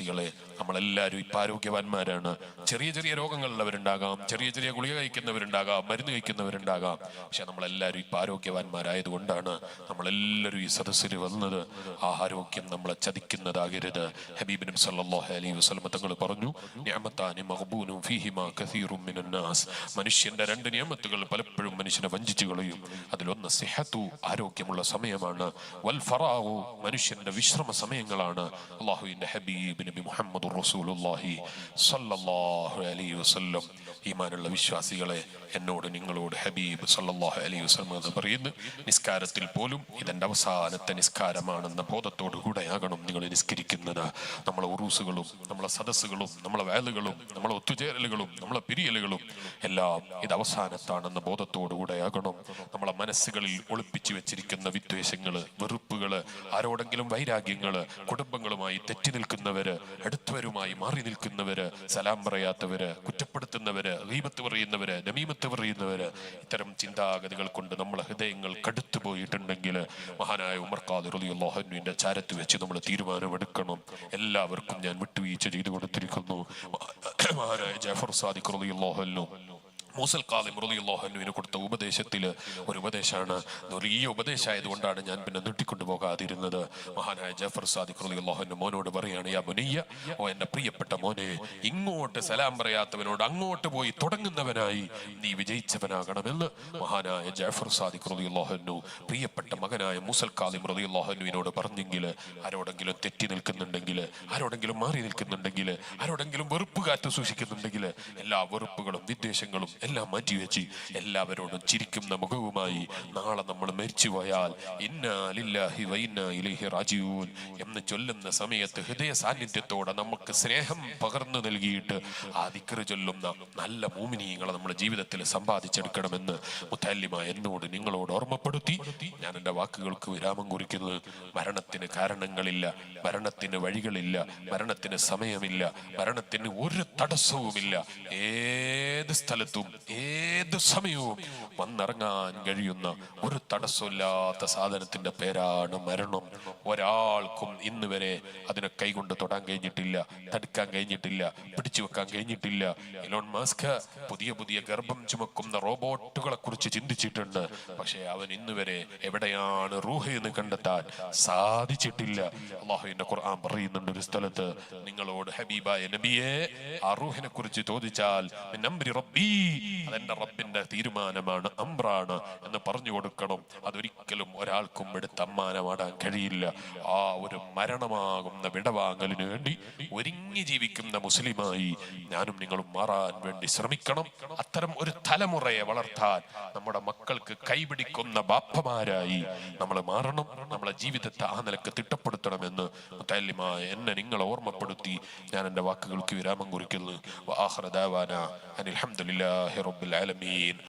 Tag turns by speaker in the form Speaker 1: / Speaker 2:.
Speaker 1: വിശ്വാസികളെ നമ്മളെല്ലാവരും ഇപ്പം ആരോഗ്യവാന്മാരാണ്. ചെറിയ ചെറിയ രോഗങ്ങളുള്ളവരുണ്ടാകാം ചെറിയ ചെറിയ ഗുളിക കഴിക്കുന്നവരുണ്ടാകാം മരുന്ന് കഴിക്കുന്നവരുണ്ടാകാം. പക്ഷെ നമ്മളെല്ലാവരും ഇപ്പം ആരോഗ്യവാന്മാരായതുകൊണ്ടാണ് നമ്മളെല്ലാവരും ഈ സദസ്സിൽ വന്നത്. ആ ആരോഗ്യം നമ്മളെ ചതിക്കുന്നതാകരുത്. ഹബീബിനും സല്ലല്ലാഹു അലൈഹി വസ്ലമ തങ്ങൾ പറഞ്ഞു മനുഷ്യന്റെ രണ്ട് നിയമത്തുകൾ പലപ്പോഴും മനുഷ്യനെ വഞ്ചിച്ചു കളയും. അതിലൊന്ന് സിഹത്തു ആരോഗ്യമുള്ള സമയമാണ്. വൽ ഫറാഹു മനുഷ്യന്റെ വിശ്രമ സമയങ്ങളാണ്. അള്ളാഹുവിന്റെ ഹബീബ് നബി മുഹമ്മദ് റസൂലുള്ളാഹി സല്ലല്ലാഹു അലൈഹി വസല്ലം. ഈമാനുള്ള വിശ്വാസികളെ എന്നോട് നിങ്ങളോട് ഹബീബ് സല്ലല്ലാഹു അലൈഹി വസല്ലം എന്ന് പറയുന്നു. നിസ്കാരത്തിൽ പോലും ഇതെന്റെ അവസാനത്തെ നിസ്കാരമാണെന്ന ബോധത്തോടുകൂടെയാകണം നിങ്ങൾ നിസ്കരിക്കുന്നത്. നമ്മളെ ഉറൂസുകളും നമ്മളെ സദസ്സുകളും നമ്മളെ വേലുകളും നമ്മളെ ഒത്തുചേരലുകളും നമ്മളെ പിരിയലുകളും എല്ലാം ഇത് അവസാനത്താണെന്ന ബോധത്തോടു കൂടെയാകണം. നമ്മളെ മനസ്സുകളിൽ ഒളിപ്പിച്ചു വെച്ചിരിക്കുന്ന വിദ്വേഷങ്ങൾ വെറുപ്പുകൾ ആരോടെങ്കിലും വൈരാഗ്യങ്ങൾ കുടുംബങ്ങളുമായി തെറ്റി നിൽക്കുന്നവര് അടുത്തവരുമായി മാറി നിൽക്കുന്നവര് സലാം പറയാത്തവര് കുറ്റപ്പെടുത്തുന്നവര് റീപത്ത് പറയുന്നവര് നമീമത്ത് പറയുന്നവര് ഇത്തരം ചിന്താഗതികൾ കൊണ്ട് നമ്മളെ ഹൃദയങ്ങൾ കടുത്തു പോയിട്ടുണ്ടെങ്കിൽ മഹാനായ ഉമർ ഖാദിർ ചാരത്ത് വെച്ച് നമ്മൾ തീരുമാനമെടുക്കണം. എല്ലാവർക്കും ഞാൻ വിട്ടുവീഴ്ച ചെയ്തു കൊടുത്തിരിക്കുന്നു. മഹാനായ ജാഫർ സാദിഖ് അള്ളാഹു മൂസൽ കാലിം ലോഹനുവിന് കൊടുത്ത ഉപദേശത്തിൽ ഒരു ഉപദേശമാണ്. വലിയ ഉപദേശമായതുകൊണ്ടാണ് ഞാൻ പിന്നെ നീട്ടിക്കൊണ്ടു പോകാതിരുന്നത്. മഹാനായ ജഫർ സാദിഖ് ലോഹനു മോനോട് പറയാണ് യാ മുനിയ ഓ എന്റെ പ്രിയപ്പെട്ട മോനെ ഇങ്ങോട്ട് സലാം പറയാത്തവനോട് അങ്ങോട്ട് പോയി തുടങ്ങുന്നവനായി നീ വിജയിച്ചവനാകണമെന്ന് മഹാനായ ജഫർ സാദിഖ് ലോഹനു പ്രിയപ്പെട്ട മകനായ മൂസൽ കാലിം ലോഹനുവിനോട് പറഞ്ഞെങ്കിൽ ആരോടെങ്കിലും തെറ്റി നിൽക്കുന്നുണ്ടെങ്കിൽ ആരോടെങ്കിലും മാറി നിൽക്കുന്നുണ്ടെങ്കിൽ ആരോടെങ്കിലും വെറുപ്പ് കാറ്റ് സൂക്ഷിക്കുന്നുണ്ടെങ്കിൽ എല്ലാ വെറുപ്പുകളും വിദ്വേഷങ്ങളും എല്ലാം മാറ്റിവെച്ച് എല്ലാവരോടും ചിരിക്കുന്ന മുഖവുമായി നാളെ നമ്മൾ മരിച്ചുപോയാൽ പോയാൽ ലില്ലാഹി വ ഇന്നാ ഇലൈഹി റാജിഊൻ എന്ന് ചൊല്ലുന്ന സമയത്ത് ഹൃദയ സാന്നിധ്യത്തോടെ നമുക്ക് സ്നേഹം പകർന്നു നൽകിയിട്ട് ആ ദിക്കറ് ചൊല്ലുന്ന നല്ല മൂമിനീയങ്ങളെ നമ്മുടെ ജീവിതത്തിൽ സമ്പാദിച്ചെടുക്കണമെന്ന് മുത്തല്ലിമ എന്നോട് നിങ്ങളോട് ഓർമ്മപ്പെടുത്തി. ഞാൻ എന്റെ വാക്കുകൾക്ക് വിരാമം കുറിക്കുന്നത് മരണത്തിന് കാരണങ്ങളില്ല മരണത്തിന് വഴികളില്ല മരണത്തിന് സമയമില്ല മരണത്തിന് ഒരു തടസ്സവുമില്ല. ഏത് സ്ഥലത്തും ഏത് സമയവും വന്നിറങ്ങാൻ കഴിയുന്ന ഒരു തടസ്സമില്ലാത്ത സാധനത്തിന്റെ പേരാണ് മരണം. ഒരാൾക്കും ഇന്ന് വരെ അതിനെ കൈകൊണ്ട് തൊടാൻ കഴിഞ്ഞിട്ടില്ല തടുക്കാൻ കഴിഞ്ഞിട്ടില്ല പിടിച്ചു വെക്കാൻ കഴിഞ്ഞിട്ടില്ല. എലോൺ മാസ്ക് പുതിയ പുതിയ ഗർഭം ചുമക്കുന്ന റോബോട്ടുകളെ കുറിച്ച് ചിന്തിച്ചിട്ടുണ്ട്. പക്ഷേ അവൻ ഇന്ന് വരെ എവിടെയാണ് റൂഹ് എന്ന് കണ്ടെത്താൻ സാധിച്ചിട്ടില്ല. അള്ളാഹുവിന്റെ ഖുർആൻ പറയുന്നുണ്ട് ഒരു സ്ഥലത്ത് നിങ്ങളോട് ഹബീബായ നബിയെ ആ റൂഹിനെ കുറിച്ച് ചോദിച്ചാൽ "മിൻ അംരി റബ്ബീ അതെന്റെ റബ്ബിന്റെ തീരുമാനമാണ് അമ്രാണ് എന്ന് പറഞ്ഞു കൊടുക്കണം. അതൊരിക്കലും ഒരാൾക്കും എടുത്ത് അമ്മാനമാടാൻ കഴിയില്ല. ആ ഒരു മരണമാകുന്ന വിടവാങ്ങലിന് വേണ്ടി ഒരുങ്ങി ജീവിക്കുന്ന മുസ്ലിമായി ഞാനും നിങ്ങളും മാറാൻ വേണ്ടി ശ്രമിക്കണം. അത്തരം ഒരു തലമുറയെ വളർത്താൻ നമ്മുടെ മക്കൾക്ക് കൈപിടിക്കുന്ന ബാപ്പമാരായി നമ്മൾ മാറണം. നമ്മളെ ജീവിതത്തെ ആ നിലയ്ക്ക് തിട്ടപ്പെടുത്തണമെന്ന് മുത്തല്ലിമായ എന്നെ നിങ്ങളെ ഓർമ്മപ്പെടുത്തി ഞാൻ എന്റെ വാക്കുകൾക്ക് വിരാമം കുറിക്കുന്നു. വആഖിറ لله رب العالمين.